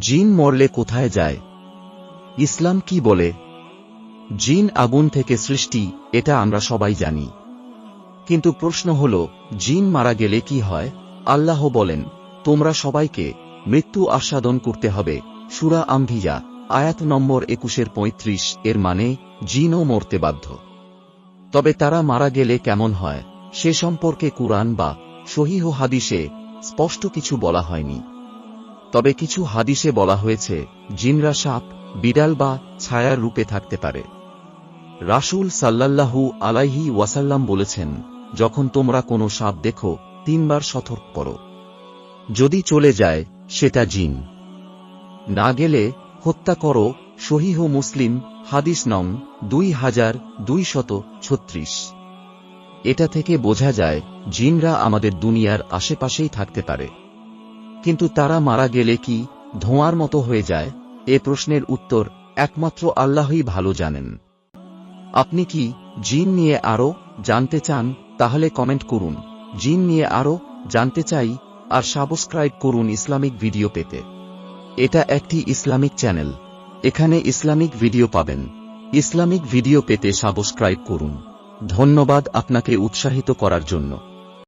জিন মরলে কোথায় যায়? ইসলাম কি বলে? জিন আগুন থেকে সৃষ্টি, এটা আমরা সবাই জানি। কিন্তু প্রশ্ন হল, জিন মারা গেলে কি হয়? আল্লাহ বলেন, তোমরা সবাইকে মৃত্যু আস্বাদন করতে হবে। সুরা আম্ভিজা আয়াত নম্বর একুশের পঁয়ত্রিশ, এর মানে জিনও মরতে বাধ্য। তবে তারা মারা গেলে কেমন হয়? সে সম্পর্কে কুরআন বা সহিহ হাদিসে স্পষ্ট কিছু বলা হয়নি। তবে কিছু হাদিসে বলা হয়েছে, জিনরা সাপ, বিড়াল বা ছায়ার রূপে থাকতে পারে। রাসূল সাল্লাল্লাহু আলাইহি ওয়াসাল্লাম বলেছেন, যখন তোমরা কোনো সাপ দেখো, তিনবার সতর্ক করো। যদি চলে যায়, সেটা জিন। না গেলে হত্যা করো, সহিহ মুসলিম, হাদিস নং দুই হাজার দুইশত ছত্রিশ। এটা থেকে বোঝা যায়, জিনরা আমাদের দুনিয়ার আশেপাশেই থাকতে পারে। কিন্তু তারা মারা গেলে কি ধোঁয়ার মতো হয়ে যায়? এ প্রশ্নের উত্তর একমাত্র আল্লাহই ভালো জানেন। আপনি কি জিন নিয়ে আরও জানতে চান? তাহলে কমেন্ট করুন। জিন নিয়ে আরও জানতে চাই আর সাবস্ক্রাইব করুন ইসলামিক ভিডিও পেতে। এটা একটি ইসলামিক চ্যানেল। এখানে ইসলামিক ভিডিও পাবেন। ইসলামিক ভিডিও পেতে সাবস্ক্রাইব করুন। ধন্যবাদ আপনাকে উৎসাহিত করার জন্য।